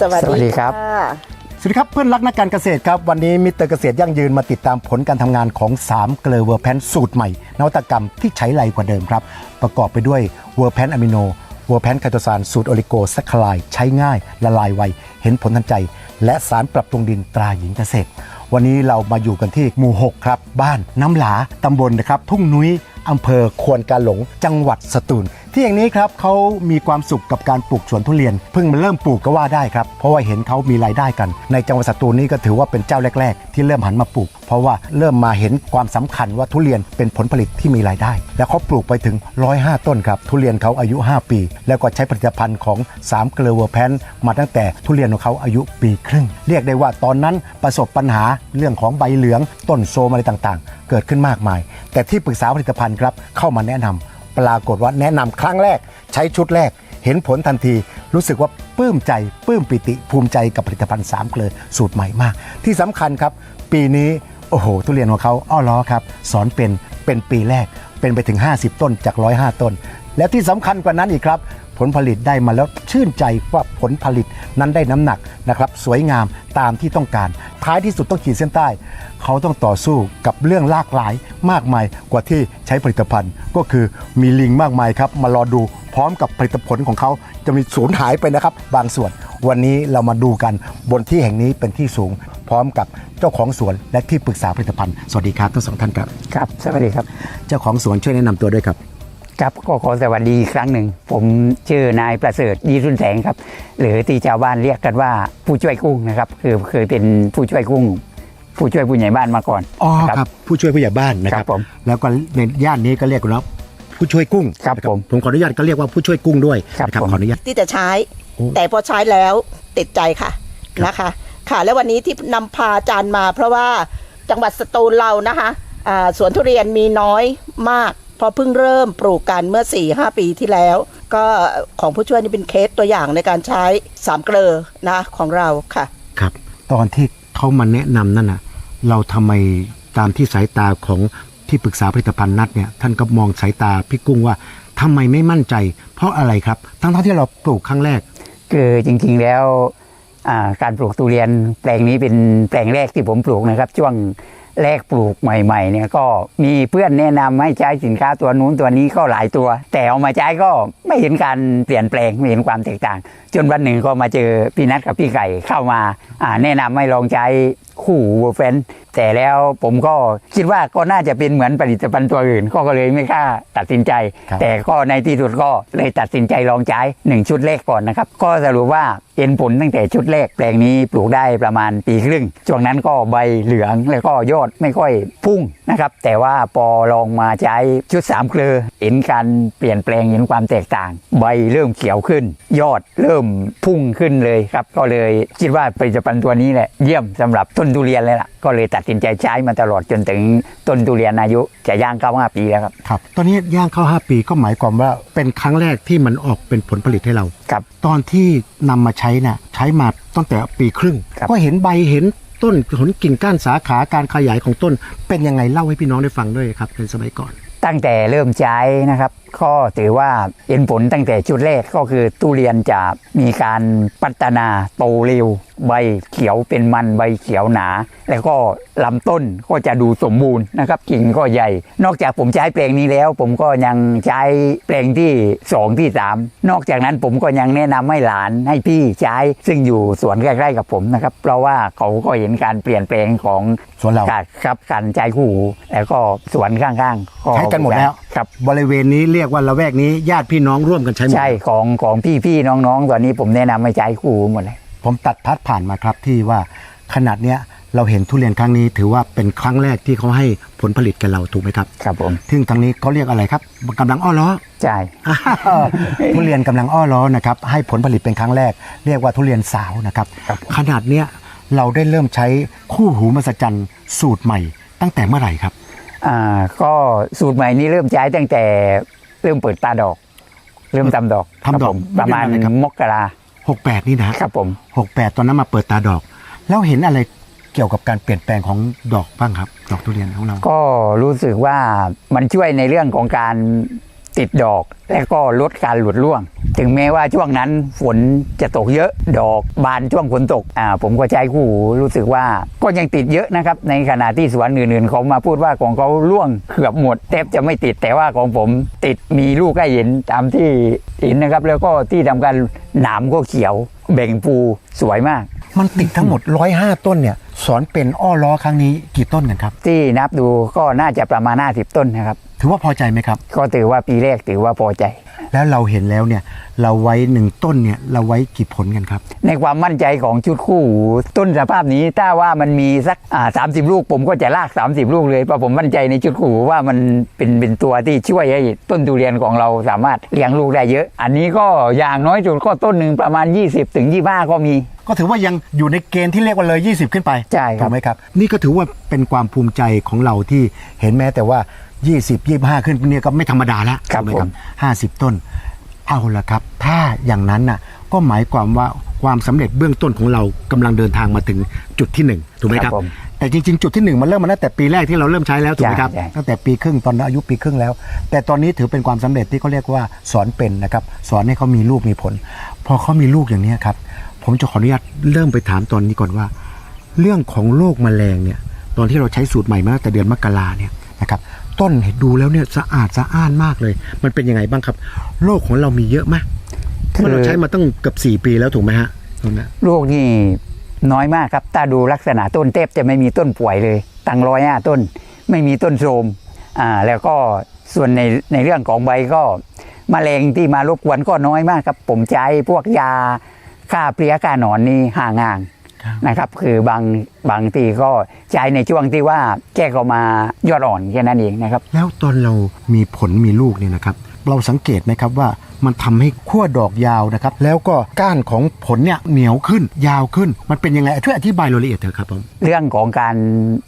สวัสสวัสดีดีครับค่ะ สวัสดีครับเพื่อนรักนักการเกษตรครับ วันนี้มิสเตอร์เกษตรยั่งยืนมาติดตามผลการทำงานของ3เกลือเวอร์แพนสูตรใหม่ นวัตกรรมที่ใช้ไรกว่าเดิมครับ ประกอบไปด้วยเวอร์แพนอะมิโนเวอร์แพนไคโตซานสูตรโอลิโกแซคคลายใช้ง่ายละลายไว เห็นผลทันใจ และสารปรับปรุงดินตราหญิงเกษตร วันนี้เรามาอยู่กันที่หมู่ 6 ครับ บ้านน้ำหลาตำบลนะครับทุ่งนุ้ยอำเภอควนกาหลง จังหวัดสตูลที่อย่างนี้ครับเขามีความสุขกับการปลูกสวนทุเรียนเพิ่งมาเริ่มปลูกก็ว่าได้ครับเพราะว่าเห็นเขามีรายได้กัน ในจังหวัดสตูลนี่ก็ถือว่าเป็นเจ้าแรก ๆ ที่เริ่มหันมาปลูก เพราะว่าเริ่มมาเห็นความสำคัญว่าทุเรียนเป็นผลผลิตที่มีรายได้ แล้วเขาปลูกไปถึง 105 ต้นครับทุเรียนเขาอายุ 5 ปี แล้วก็ใช้ผลิตภัณฑ์ของ3เกลือเวอร์แพนมาตั้งแต่ทุเรียนของเขาอายุปีครึ่ง เรียกได้ว่าตอนนั้นประสบปัญหาเรื่องของใบเหลืองต้นโซมอะไรต่างๆ เกิดขึ้นมากมาย แต่ที่ปรึกษาผลิตภัณฑ์ครับเข้ามาแนะนำ ปรากฏว่าแนะนำครั้งแรก ใช้ชุดแรก เห็นผลทันที รู้สึกว่าปลื้มใจปลื้มปิติภูมิใจกับผลิตภัณฑ์สามเกลือสูตรใหม่มาก ที่สำคัญครับ ปีนี้โอ้โห ทุเรียนของเขาอ้อล้อครับ สอนเป็นเป็นปีแรกเป็นไปถึง 50 ต้นจาก 105 ต้น และที่สำคัญกว่านั้นอีกครับ ผลผลิตได้มาแล้วชื่นใจว่าผลผลิตนั้นได้น้ำหนักนะครับสวยงามตามที่ต้องการ ท้ายที่สุดต้องขีดเส้นใต้ เขาต้องต่อสู้กับเรื่องหลากหลายมากมายกว่าที่ใช้ผลิตภัณฑ์ ก็คือมีลิงมากมายครับมารอดูพร้อมกับผลิตผลของเขาจะมีสูญหายไปนะครับ บางส่วน วันนี้เรามาดูกันบนที่แห่งนี้เป็นที่สูง พร้อมกับเจ้าของสวนและที่ปรึกษาผลิตภัณฑ์สวัสดีครับทั้งสองท่านครับครับสวัสดีครับ เจ้าของสวนช่วยแนะนำตัวด้วยครับ ครับก็ขอสวัสดีอีกครั้งหนึ่ง ผมชื่อนายประเสริฐยีรุนแสงครับ หรือที่ชาวบ้านเรียกกันว่าผู้ช่วยกุ้งนะครับ คือเคยเป็นผู้ช่วยกุ้ง ผู้ช่วยผู้ใหญ่บ้านมาก่อน อ๋อนะ ครับผู้ช่วยผู้ใหญ่บ้านนะคครัรับบผม แล้วก็ในย่านนี้ก็เรียกกันว่าผู้ช่วยกุ้งครับนะผมผมขออนุญาตก็เรียกว่าผู้ช่วยกุ้งด้วยครับนะผม ขออนุญาต ที่จะใช้ โอ้แต่พอใช้แล้วติดใจค่ะครับ นะคะ ค่ะแล้ววันนี้ที่นำพาอาจารย์มา เพราะว่าจังหวัดสตูลเรานะคะอ่าสวนทุเรียนมีน้อยมาก เพราะเพิ่งเริ่มปลูกกันเมื่อ 4 5 ปีที่แล้ว ก็ของผู้ช่วยนี่เป็นเคสตัวอย่างในการใช้สามเกลอนะของเราค่ะ ครับ ตอนที่เขามาแนะนำนั่นน่ะเราทำไมตามที่สายตาของที่ปรึกษาผลิตภัณฑ์นัดเนี่ยท่านก็มองสายตาพี่กุ้งว่าทำไมไม่มั่นใจ เพราะอะไรครับ ทั้งๆที่เราปลูกครั้งแรก คือจริงๆแล้วอ่าการปลูกทุเรียนแปลงนี้เป็นแปลงแรกที่ผมปลูกนะครับ ช่วง แรกปลูกใหม่ ๆ เนี่ยก็มีเพื่อนแนะนำให้ใช้สินค้าตัวนู้นตัวนี้ก็หลายตัว แต่เอามาใช้ก็ไม่เห็นการเปลี่ยนแปลงไม่เห็นความแตกต่าง จนวันหนึ่งก็มาเจอพี่นัทกับพี่ไก่เข้ามาอ่าแนะนำให้ลองใช้ คู่วัวเฟน แต่แล้วผมก็คิดว่าก็น่าจะเป็นเหมือนผลิตภัณฑ์ตัวอื่น ก็ก็เลยไม่กล้าตัดสินใจครับแต่ก็ในที่สุดก็เลยตัดสินใจลองใช้หนึ่งชุดแรกก่อนนะครับ ก็สรุปว่าเห็นผลตั้งแต่ชุดแรกแปลงนี้ปลูกได้ประมาณปีครึ่ง ช่วงนั้นก็ใบเหลืองแล้วก็ยอดไม่ค่อยพุ่งนะครับ แต่ว่าพอลองมาใช้ชุดสามเกลือเห็นการเปลี่ยนแปลงเห็นความแตกต่าง ใบเริ่มเขียวขึ้น ยอดเริ่มพุ่งขึ้นเลยครับ ก็เลยคิดว่าผลิตภัณฑ์ตัวนี้แหละเยี่ยมสำหรับต้นทุเรียนเลยล่ะ ก็เลยตัดสินใจใช้มาตลอดจนถึงต้นทุเรียนอายุจะย่างเข้าห้าปีแล้วครับ ครับ ตอนนี้ย่างเข้า 5 ปีก็หมายความว่าเป็นครั้งแรกที่มันออกเป็นผลผลิตให้เรา ครับ ตอนที่นำมาใช้น่ะใช้มาตั้งแต่ปีครึ่ง ครับ ก็เห็นใบเห็นต้นผลกิ่งก้านสาขาการขยายของต้น เป็นยังไงเล่าให้พี่น้องได้ฟังด้วยครับในสมัยก่อน ตั้งแต่เริ่มใช้นะครับ ก็ถือว่าเห็นผลตั้งแต่ชุดแรกก็คือทุเรียนจะมีการพัฒนาโตเร็ว ใบเขียวเป็นมันใบเขียวหนา แล้วก็ลำต้นก็จะดูสมบูรณ์นะครับกิ่งก็ใหญ่ นอกจากผมใช้แปลงนี้แล้ว ผมก็ยังใช้แปลงที่สองที่สามนอกจากนั้นผมก็ยังแนะนำให้หลานให้พี่ใช้ซึ่งอยู่สวนใกล้ๆกับผมนะครับ เพราะว่าเขาก็เห็นการเปลี่ยนแปลงของสวนเราการครับการใจคู่หูแล้วก็สวนข้างๆใช้กันหมดแล้วครับบริเวณนี้เรียกว่าละแวกนี้ญาติพี่น้องร่วมกันใช้หมดใช่ของของพี่ๆน้องๆตอนนี้ผมแนะนำให้ใช้คู่หูหมดเลย ผมตัดพัดผ่านมาครับที่ว่าขนาดเนี้ยเราเห็นทุเรียนครั้งนี้ถือว่าเป็นครั้งแรกที่เขาให้ผลผลิตแก่เราถูกไหมครับครับผมซึ่งทางนี้เขาเรียกอะไรครับกำลังอ้อล้อใช่อ้าวทุเรียนกำลังอ้อล้อนะครับให้ผลผลิตเป็นครั้งแรก เรียกว่าทุเรียนสาวนะครับครับ ขนาดเนี้ยเราได้เริ่มใช้คู่หูมหัศจรรย์สูตรใหม่ ตั้งแต่เมื่อไหร่ครับอ่าก็สูตรใหม่นี้เริ่มใช้ตั้งแต่เริ่มเปิดตาดอก เริ่มทำดอกทำดอกครับผมประมาณเดือนอะไรครับมกรา 68 นี่นะครับผม 68 ตอนนั้นมาเปิดตาดอก แล้วเห็นอะไรเกี่ยวกับการเปลี่ยนแปลงของดอกบ้างครับ ดอกทุเรียนของเรา ก็รู้สึกว่ามันช่วยในเรื่องของการติดดอก และก็ลดการหลุดร่วง ถึงแม้ว่าช่วงนั้นฝนจะตกเยอะดอกบานช่วงฝนตกอ่าผมก็ใช้คู่หูรู้สึกว่าก็ยังติดเยอะนะครับ ในขณะที่สวนอื่นๆเขามาพูดว่าของเขาร่วงเกือบหมดแทบจะไม่ติดแต่ว่าของผมติดมีลูกให้เห็นตามที่เห็นนะครับ แล้วก็ที่ทำการ หนามก็เขียวเบ่งปูสวยมาก มันติดทั้งหมด 105 ต้นเนี่ย สอนเป็นอ้อล้อครั้งนี้กี่ต้นกันครับ ที่นับดูก็น่าจะประมาณ50ต้นนะครับ ถือว่าพอใจไหมครับ ก็ถือว่าปีแรกถือว่าพอใจ แล้วเราเห็นแล้วเนี่ยเราไว้หนึ่งต้นเนี่ยเราไว้กี่ผลกันครับ ในความมั่นใจของชุดคู่หูต้นสภาพนี้ถ้าว่ามันมีสักสามสิบลูก ผมก็จะลาก 30 ลูกเลยเพราะผมมั่นใจในชุดคู่หูว่ามันเป็นเป็นตัวที่ช่วยให้ต้นทุเรียนของเราสามารถเลี้ยงลูกได้เยอะ อันนี้ก็อย่างน้อยสุดก็ต้นหนึ่งประมาณ 20ถึง25 ก็มี ก็ถือว่ายังอยู่ในเกณฑ์ที่เรียกว่าเลย 20 ขึ้นไปใช่ครับ ถูกไหมครับ นี่ก็ถือว่าเป็นความภูมิใจของเราที่เห็นแม้แต่ว่า 20 25 ขึ้นเนี่ยก็ไม่ธรรมดาแล้วครับถูกไหผม 50 ต้น เอาละครับ ถ้าอย่างนั้นน่ะก็หมายความว่าความสำเร็จเบื้องต้นของเรากำลังเดินทางมาถึงจุดที่หนึ่งถูกไหมครับ ครับผมแต่จริงๆ จุดที่หนึ่งมันเริ่มมาตั้งแต่ปีแรกที่เราเริ่มใช้แล้วถูกไหมครับ ใช่ใช่ ตั้งแต่ปีครึ่งตอนนั้นอายุปีครึ่งแล้ว แต่ตอนนี้ถือเป็นความสำเร็จที่เขาเรียกว่าสอนเป็นนะครับ สอนให้เขามีลูกมีผล พอเขามีลูกอย่างนี้ครับ ผมจะขออนุญาตเริ่มไปถามตอนนี้ก่อนว่า เรื่องของโรคแมลงเนี่ย ตอนที่เราใช้สูตรใหม่มาตั้งแต่เดือนมกราเนี่ยนะครับต้นเห็นดูแล้วเนี่ยสะอาดสะอ้านมากเลย มันเป็นยังไงบ้างครับโรคของเรามีเยอะไหมเพราะเราใช้มาตั้งเกือบสี่ปีแล้วถูกไหมฮะตรงนั้นลูกนี่น้อยมากครับถ้าดูลักษณะต้นเทพจะไม่มีต้นป่วยเลย ตั้งร้อยห้าต้น ไม่มีต้นโทรมอ่าแล้วก็ส่วนในในเรื่องของใบก็มแมลงที่มารบกวนก็น้อยมากครับ ผมใช้พวกยา ฆ่าเพลี้ยฆ่าหนอนนี่ห่างห่างๆครับนะครับ คือบางบางทีก็ใช้ในช่วงที่ว่าแก้เข้ามายอดอ่อนแค่นั้นเองนะครับ แล้วตอนเรามีผลมีลูกเนี่ยนะครับ เราสังเกตไหมครับว่า มันทำให้ขั้วดอกยาวนะครับ แล้วก็ก้านของผลเนี่ยเหนียวขึ้น ยาวขึ้น มันเป็นยังไงช่วยอธิบายรายละเอียดเถอะครับผมเรื่องของการ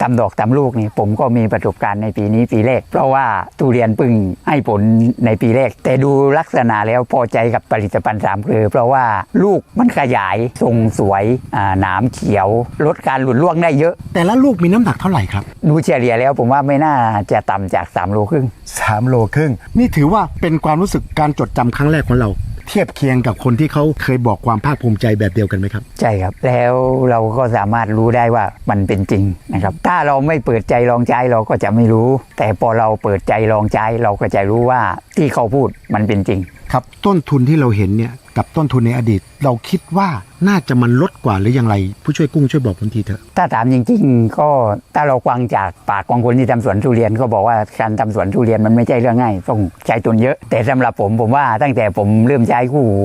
ตำดอกตำลูกนี่ผมก็มีประสบการณ์ในปีนี้ปีแรก เพราะว่าทุเรียนเพึ่งให้ผลในปีแรก แต่ดูลักษณะแล้วพอใจกับผลิตภัณฑ์สามเกลือเพราะว่าลูกมันขยายทรงสวยอ่าหนามเขียว ลดการหลุดร่วงได้เยอะ แต่ละลูกมีน้ำหนักเท่าไหร่ครับ ดูเฉลี่ยแล้วผมว่าไม่น่าจะต่ำจาก3โลครึ่ง3โลครึ่งนี่ถือว่าเป็นความรู้สึกการจดจำครั้งแรกของเรา เทียบเคียงกับคนที่เขาเคยบอกความภาคภูมิใจแบบเดียวกันไหมครับ ใช่ครับ แล้วเราก็สามารถรู้ได้ว่ามันเป็นจริงนะครับ ถ้าเราไม่เปิดใจลองใช้เราก็จะไม่รู้ แต่พอเราเปิดใจลองใช้เราก็จะรู้ว่าที่เขาพูดมันเป็นจริง ครับ ต้นทุนที่เราเห็นเนี่ยกับต้นทุนในอดีต เราคิดว่าน่าจะมันลดกว่าหรือยังไร ผู้ช่วยกุ้งช่วยบอกผมทีเถอะถ้าถามจริงๆ ก็ถ้าเราฟังจากปากของคนที่ทำสวนทุเรียนก็บอกว่าการทำสวนทุเรียนมันไม่ใช่เรื่องง่ายต้องใช้ทุนเยอะ แต่สำหรับผมผมว่าตั้งแต่ผมเริ่มใช้คู่หู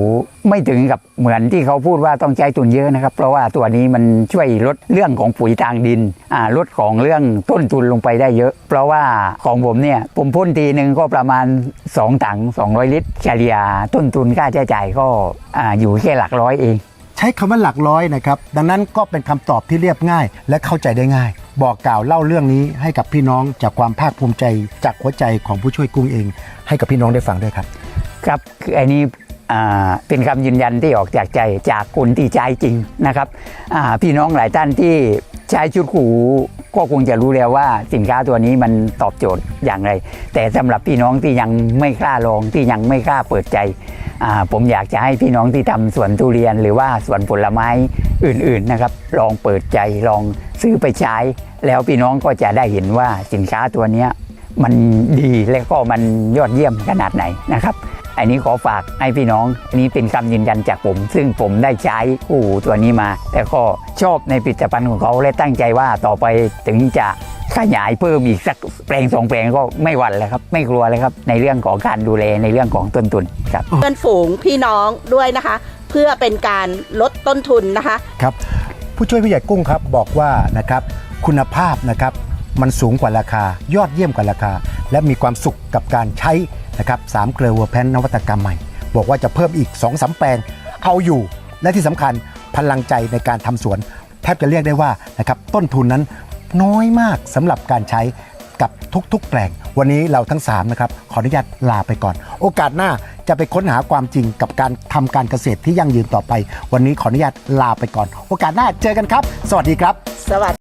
ไม่ถึงกับเหมือนที่เขาพูดว่าต้องใช้ทุนเยอะนะครับ เพราะว่าตัวนี้มันช่วยลดเรื่องของปุ๋ยทางดินอ่าลดของเรื่องต้นทุนลงไปได้เยอะ เพราะว่าของผมเนี่ยผมพ่นทีหนึ่งก็ประมาณ2ถัง200 ลิตรเฉลี่ยต้นทุนค่าใช้จ่ายก็อ่าอยู่แค่หลักร้อยเอง ใช้คำว่าหลักร้อยนะครับ ดังนั้นก็เป็นคำตอบที่เรียบง่าย และเข้าใจได้ง่าย บอกกล่าวเล่าเรื่องนี้ให้กับพี่น้องจากความภาคภูมิใจ จากหัวใจของผู้ช่วยกุ้งเอง ให้กับพี่น้องได้ฟังด้วยครับ ครับคืออันนี้อ่าเป็นคำยืนยันที่ออกจากใจจากคนที่ใช้จริงนะครับอ่าพี่น้องหลายท่านที่ใช้ชุดหูก็คงจะรู้แล้วว่าสินค้าตัวนี้มันตอบโจทย์อย่างไร แต่สำหรับพี่น้องที่ยังไม่กล้าลองที่ยังไม่กล้าเปิดใจอ่า ผมอยากจะให้พี่น้องที่ทำสวนทุเรียนหรือว่าสวนผลไม้อื่นๆนะครับ ลองเปิดใจลองซื้อไปใช้ แล้วพี่น้องก็จะได้เห็นว่าสินค้าตัวนี้มันดีและก็มันยอดเยี่ยมขนาดไหนนะครับอันนี้ขอฝากให้พี่น้อง อันนี้เป็นคำยืนยันจากผม ซึ่งผมได้ใช้คู่หูตัวนี้มา แล้วก็ชอบในผลิตภัณฑ์ของเขาและตั้งใจว่าต่อไปถึงจะ ขยายเพิ่มอีกสักแปลงสองแปลงก็ไม่หวั่นเลยครับ ไม่กลัวเลยครับ ในเรื่องของการดูแลในเรื่องของต้นทุนครับเพื่อนฝูงพี่น้องด้วยนะคะ เพื่อเป็นการลดต้นทุนนะคะครับผู้ช่วยผู้ใหญ่กุ้งครับบอกว่านะครับคุณภาพนะครับมันสูงกว่าราคายอดเยี่ยมกว่าราคา และมีความสุขกับการใช้นะครับสามเกลือเวอร์แพนนวัตกรรมใหม่ บอกว่าจะเพิ่มอีก2อสแปลงเอาอยู่ และที่สำคัญพลังใจในการทำสวน แทบจะเรียกได้ว่านะครับต้นทุนนั้น น้อยมากสำหรับการใช้กับทุกๆ แปลง วันนี้เราทั้ง3นะครับขออนุญาตลาไปก่อน โอกาสหน้าจะไปค้นหาความจริงกับการทำการเกษตรที่ยั่งยืนต่อไป วันนี้ขออนุญาตลาไปก่อน โอกาสหน้าเจอกันครับ สวัสดีครับ สวัสดี